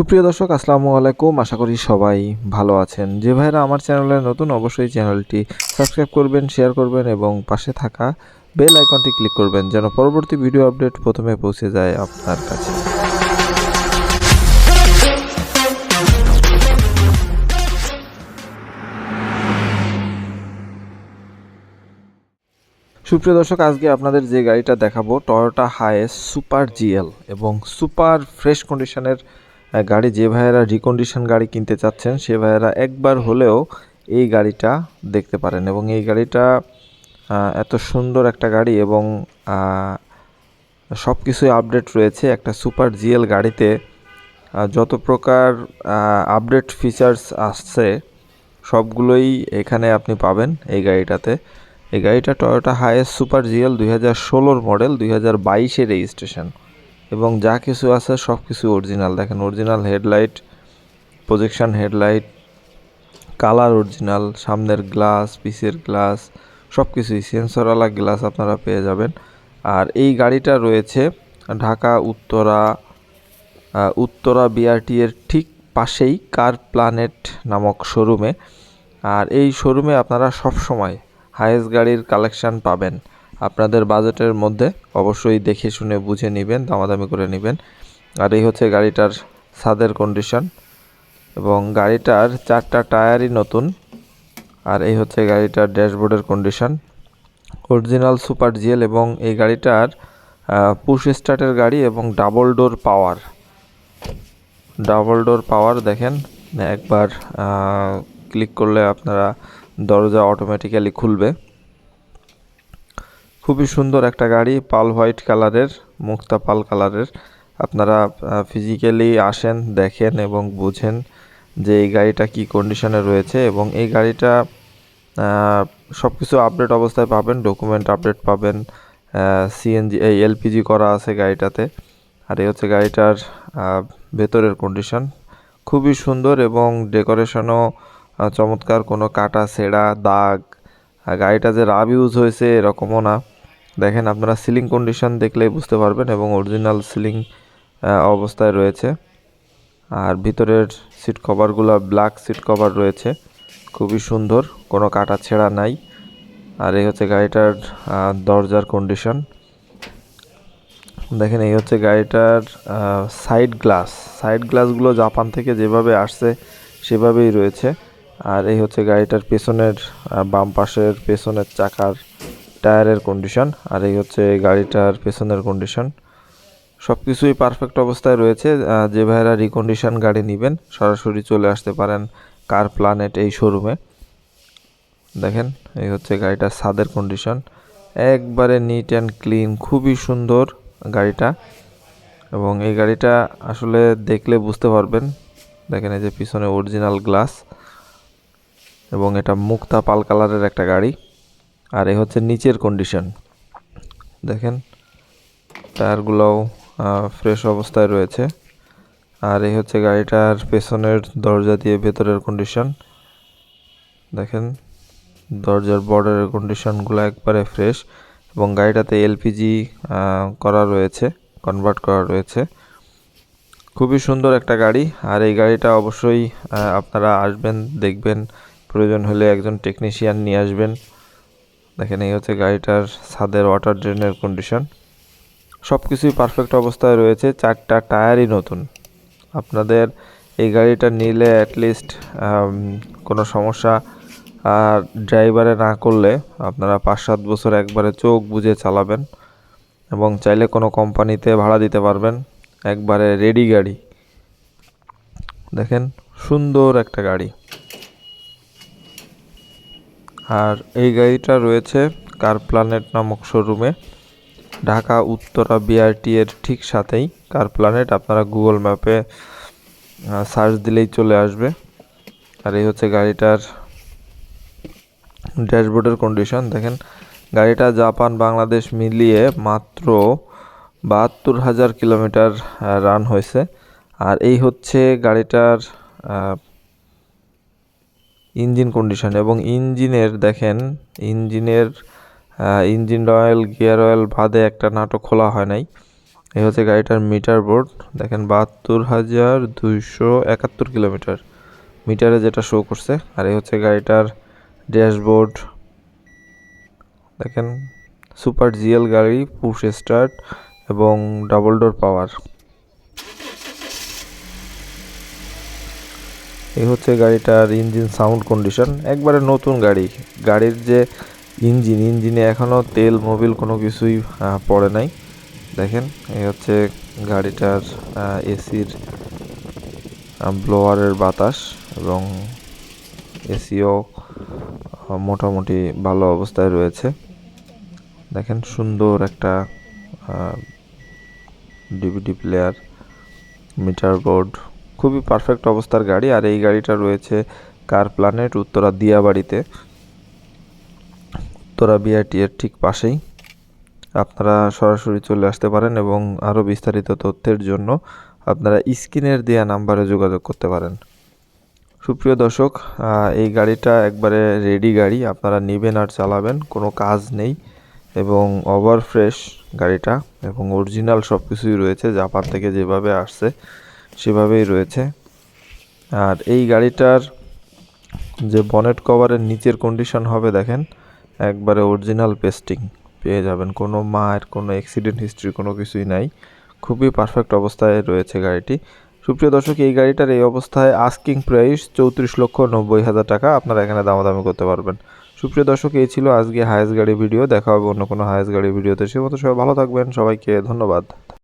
সুপ্রিয় দর্শক, আসসালামু আলাইকুম। আশা করি সবাই ভালো আছেন। যে ভাইরা আমার চ্যানেলে নতুন, অবশ্যই চ্যানেলটি সাবস্ক্রাইব করবেন, শেয়ার করবেন এবং পাশে থাকা বেল আইকনটি ক্লিক করবেন যেন পরবর্তী ভিডিও আপডেট প্রথমে পৌঁছে যায় আপনার কাছে। সুপ্রিয় দর্শক, আজকে আপনাদের যে গাড়িটা দেখাবো টয়োটা হায়েস সুপার জিএল এবং সুপার ফ্রেশ কন্ডিশনের গাড়ি যে ভাইয়েরা রিকন্ডিশন গাড়ি কিনতে চাচ্ছেন, সে ভাইয়েরা একবার হলেও এই গাড়িটা দেখতে পারেন এবং এই গাড়িটা এত সুন্দর একটা গাড়ি এবং সব কিছুই আপডেট রয়েছে। একটা সুপার জিএল গাড়িতে যত প্রকার আপডেট ফিচার্স আসছে, সবগুলোই এখানে আপনি পাবেন এই গাড়িটাতে। এই গাড়িটা টয়োটা হায়েস্ট সুপার জিএল দুই হাজার ষোলোর মডেল দুই হাজার বাইশে রেজিস্ট্রেশন এবং যা কিছু আছে সব কিছু অরিজিনাল দেখেন original headlight projection headlight colour original সামনের গ্লাস পিসের গ্লাস সব কিছুই সেন্সরওয়ালা গ্লাস আপনারা পেয়ে যাবেন। আর এই গাড়িটা রয়েছে ঢাকা, উত্তরা উত্তরা বিআরটি এর ঠিক পাশেই কার প্ল্যানেট নামক শোরুমে আর এই শোরুমে আপনারা সব সময় হায়েস্ট গাড়ির কালেকশন পাবেন। আপনাদের বাজেটের মধ্যে অবশ্যই দেখে শুনে বুঝে নেবেন, দামাদামি করে নেবেন। আর এই হচ্ছে গাড়িটার ছাদের কন্ডিশন এবং গাড়িটার চারটা টায়ারই নতুন। আর এই হচ্ছে গাড়িটার ড্যাশবোর্ডের কন্ডিশন অরিজিনাল সুপার জিএল এবং এই গাড়িটার পুশ স্টার্টের গাড়ি এবং double door power double door power দেখেন, একবার ক্লিক করলে আপনারা দরজা অটোমেটিক্যালি খুলবে। খুবই সুন্দর একটা গাড়ি, পাল হোয়াইট কালারের, মুক্তা পাল কালারের। আপনারা ফিজিক্যালি আসেন, দেখেন এবং বুঝেন যে এই গাড়িটা কি কন্ডিশনে রয়েছে এবং এই গাড়িটা সব কিছু আপডেট অবস্থায় পাবেন ডকুমেন্ট আপডেট পাবেন সিএনজি এই এলপিজি করা আছে গাড়িটাতে। আর এই হচ্ছে গাড়িটার ভেতরের কন্ডিশন খুবই সুন্দর এবং ডেকোরেশনও চমৎকার। কোনো কাটা, ছেঁড়া, দাগ গাড়িটা যে রাব ইউজ হয়েছে এরকমও না। দেখেন আপনারা সিলিং কন্ডিশন দেখলেই বুঝতে পারবেন এবং অরিজিনাল সিলিং অবস্থায় রয়েছে। আর ভিতরের সিট কভারগুলো ব্ল্যাক সিট কভার রয়েছে। খুবই সুন্দর, কোনো কাটা ছেঁড়া নাই। আর এই হচ্ছে গাড়িটার দরজার কন্ডিশন দেখেন এই হচ্ছে গাড়িটার সাইড গ্লাস সাইড গ্লাসগুলো জাপান থেকে যেভাবে আসছে, সেভাবেই রয়েছে। আর এই হচ্ছে গাড়িটার পেছনের বাম পাশের পেছনের চাকার টায়ারের কন্ডিশন আর এই হচ্ছে গাড়িটার পেছনের কন্ডিশন সব কিছুই পারফেক্ট অবস্থায় রয়েছে। যে ভাইরা রিকন্ডিশন গাড়ি নেবেন, সরাসরি চলে আসতে পারেন কার প্ল্যানেট এই শোরুমে দেখেন, এই হচ্ছে গাড়িটার ছাদের কন্ডিশন একবারে নিট অ্যান্ড ক্লিন খুবই সুন্দর গাড়িটা। এবং এই গাড়িটা আসলে দেখলে বুঝতে পারবেন। দেখেন এই যে পিছনে অরিজিনাল গ্লাস এবং এটা মুক্তা পাল কালারের একটা গাড়ি। আর এ হচ্ছে নিচের কন্ডিশন দেখেন, টায়ারগুলোও ফ্রেশ অবস্থায় রয়েছে। আর এই হচ্ছে গাড়িটার পেছনের দরজা দিয়ে ভেতরের কন্ডিশন দেখেন, দরজার বর্ডারের কন্ডিশনগুলো একবারে ফ্রেশ এবং গাড়িটাতে এলপিজি করা রয়েছে কনভার্ট করা রয়েছে। খুবই সুন্দর একটা গাড়ি। আর এই গাড়িটা অবশ্যই আপনারা আসবেন, দেখবেন। প্রয়োজন হলে একজন টেকনিশিয়ান নিয়ে আসবেন। দেখেন, এই হচ্ছে গাড়িটার ছাদের ওয়াটার ড্রেনের কন্ডিশন সব কিছুই পারফেক্ট অবস্থায় রয়েছে, চারটা টায়ারই নতুন। আপনাদের এই গাড়িটা নিলে অ্যাটলিস্ট কোনো সমস্যা আর ড্রাইভারে না করলে আপনারা পাঁচ সাত বছর একবারে চোখ বুঝে চালাবেন এবং চাইলে কোনো কোম্পানিতে ভাড়া দিতে পারবেন, একবারে রেডি গাড়ি। দেখেন, সুন্দর একটা গাড়ি। আর এই গাড়িটা রয়েছে কার প্ল্যানেট নামক শোরুমে। ঢাকা, উত্তরা বিআরটি এর ঠিক সাথেই কার প্ল্যানেট। আপনারা গুগল ম্যাপে সার্চ দিলেই চলে আসবে। আর এই হচ্ছে গাড়িটার ড্যাশবোর্ডের কন্ডিশন দেখেন, গাড়িটা জাপান, বাংলাদেশ মিলিয়ে মাত্র বাহাত্তর হাজার কিলোমিটার রান হয়েছে। আর এই হচ্ছে গাড়িটার ইঞ্জিন কন্ডিশন এবং ইঞ্জিনের দেখেন, ইঞ্জিনের ইঞ্জিন অয়েল গিয়ার অয়েল বাদে একটা নাটক খোলা হয় নাই। এই হচ্ছে গাড়িটার মিটার বোর্ড দেখেন বাহাত্তর হাজার দুইশো একাত্তর কিলোমিটার মিটারে যেটা শো করছে। আর এই হচ্ছে গাড়িটার ড্যাশবোর্ড। দেখেন সুপার জিএল গাড়ি পুশ স্টার্ট এবং ডাবল ডোর পাওয়ার এই হচ্ছে গাড়িটার ইঞ্জিন সাউন্ড কন্ডিশন। একবারে নতুন গাড়ি। গাড়ির যে ইঞ্জিন, ইঞ্জিনে এখনও তেল, মোবিল কোনো কিছুই পড়ে নাই। দেখেন, এই হচ্ছে গাড়িটার এসির ব্লোয়ারের বাতাস এবং এসিও মোটামুটি ভালো অবস্থায় রয়েছে। দেখেন, সুন্দর একটা ডিভিডি প্লেয়ার মিটার বোর্ড খুবই পারফেক্ট অবস্থার গাড়ি, আর এই গাড়িটা রয়েছে কার প্ল্যানেট উত্তরা দিয়াবাড়িতে। উত্তরা বিআরটি এর ঠিক পাশেই। আপনারা সরাসরি চলে আসতে পারেন এবং আরও বিস্তারিত তথ্যের জন্য আপনারা স্ক্রিনের দেওয়া নাম্বারে যোগাযোগ করতে পারেন। সুপ্রিয় দর্শক এই গাড়িটা একবারে রেডি গাড়ি, আপনারা নেবেন আর চালাবেন, কোনো কাজ নেই এবং ওভার ফ্রেশ গাড়িটা এবং অরিজিনাল সব কিছুই রয়েছে, জাপান থেকে যেভাবে আসছে। সেভাবেই রয়েছে। আর এই গাড়িটার যে বনেট কভারের নিচের কন্ডিশন হবে দেখেন, একবারে অরিজিনাল পেস্টিং পেয়ে যাবেন। কোনো মায়ের, কোনো অ্যাক্সিডেন্ট হিস্ট্রি কোনো কিছুই নাই। খুবই পারফেক্ট অবস্থায় রয়েছে গাড়িটি। সুপ্রিয় দর্শক, এই গাড়িটার এই অবস্থায় আস্কিং প্রাইস চৌত্রিশ লক্ষ নব্বই হাজার টাকা। আপনারা এখানে দামাদামি করতে পারবেন। সুপ্রিয় দর্শক, এই ছিল আজকে হায়েস্ট গাড়ি ভিডিও দেখা হবে অন্য কোনো হায়েস্ট গাড়ি ভিডিওতে সে মতো সবাই ভালো থাকবেন। সবাইকে ধন্যবাদ।